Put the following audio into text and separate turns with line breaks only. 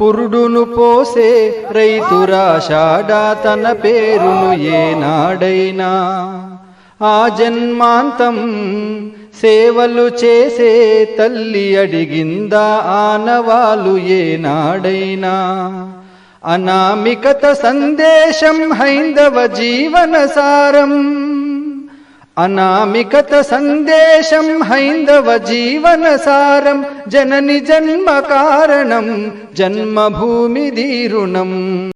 పురుడును పోసే రైతురాషాడా తన పేరును ఏనాడైనా. ఆ జన్మాంతం సేవలు చేసే తల్లి అడిగిందా ఆనవాలు ఏనాడైనా. అనామికత సందేశం హైందవ జీవన సారం అనామికత సందేశం హైందవ జీవన సారం జనని జన్మ కారణం జన్మభూమి దీరుణం